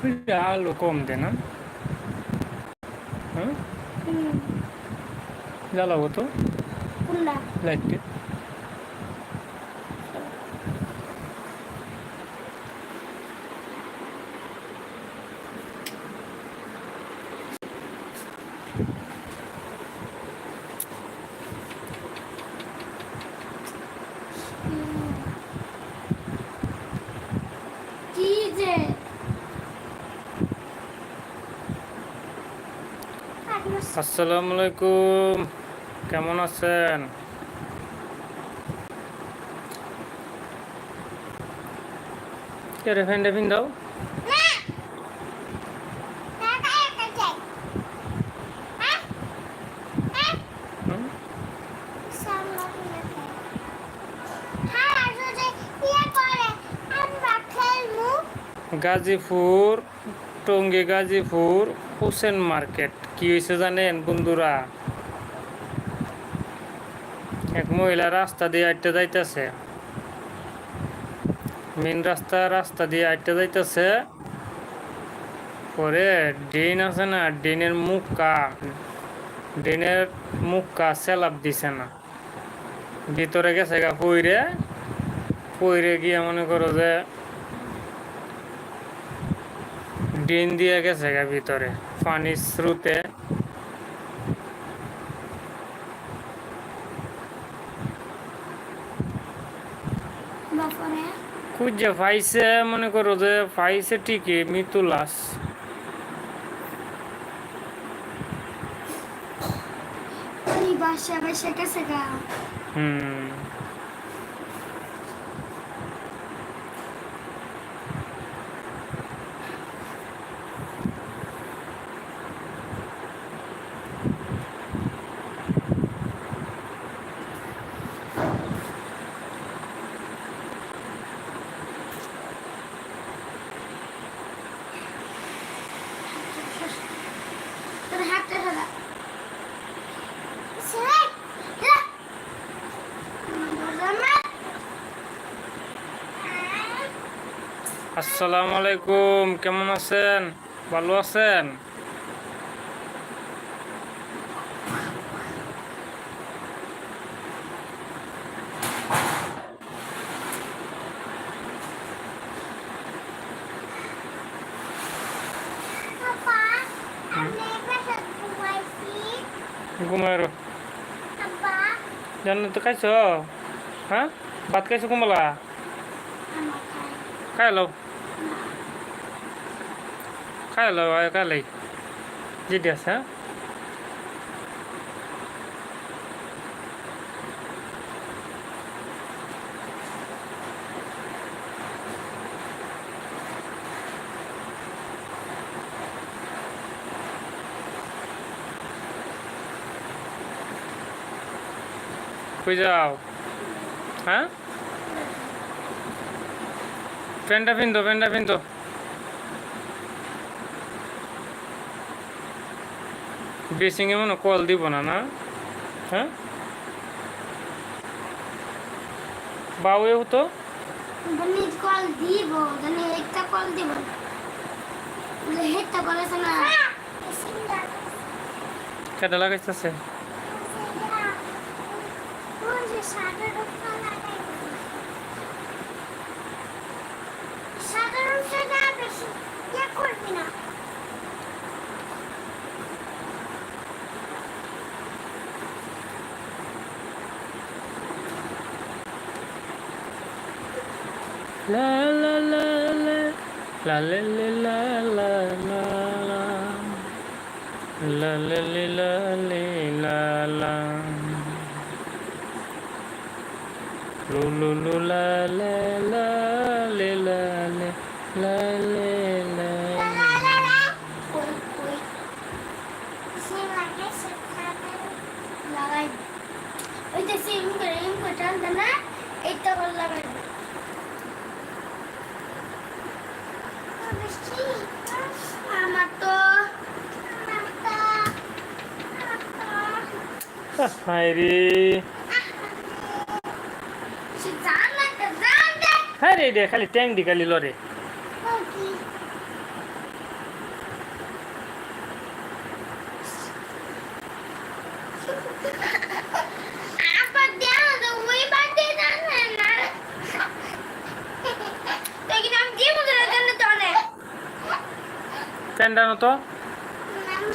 Cuidado com de, não? Hã? Já lavou tu? Não. Leite. DJ. আসসালামু আলাইকুম কেমন আছেন? দাও? গাজীপুর টঙ্গী গাজীপুর হোসেন মার্কেট। কি হয়েছে জানেন, বন্ধুরা? এক মহিলা রাস্তা দিয়ে আটটা যাইতেছে। মেন রাস্তা রাস্তা দিয়ে আটটা যাইতেছে। পরে ড্রেন আছে না, ড্রেনের মুখা ড্রেনের মুখা সেলাপ দিছে না। ভিতরে গেছে গা পইরে পইরে গিয়ে মনে করো যে ড্রেন দিয়ে গেছে গা ভিতরে পানির স্রোতে। খুঁজে পাইছে মনে করো যে পাইছে ঠিকই মৃত্যু লাশ। হুম। আসসালামু আলাইকুম কেমন আছেন? ভালো আছেন? ঘুমায় জানো তো খাইছ? হ্যাঁ? ভাত খাইছো কমলা? খাই লও। কাল কালাই যেটি আছে হ্যাঁ? কই যাও? হ্যাঁ? প্যান্টটা পিন দো প্যান্টটা পিন দো বেসিংয়ে মনে কল দিব না না? হ্যাঁ? বাউয়েও তো? বনি কল দিব জানি একটা কল দিব না। কেটে লাগাইতেছে করবি না La la la la la la la la lu lu lu la la la la la la la la la কই কই সে লাগে সে লাগাই ওই যে সিম করে ইম করে না এইটা করে হায় রে। হ্যাঁ রে রে খালি ট্যাং দি খালি লরে প্যান্ডানো তো।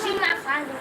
সীমা ফালু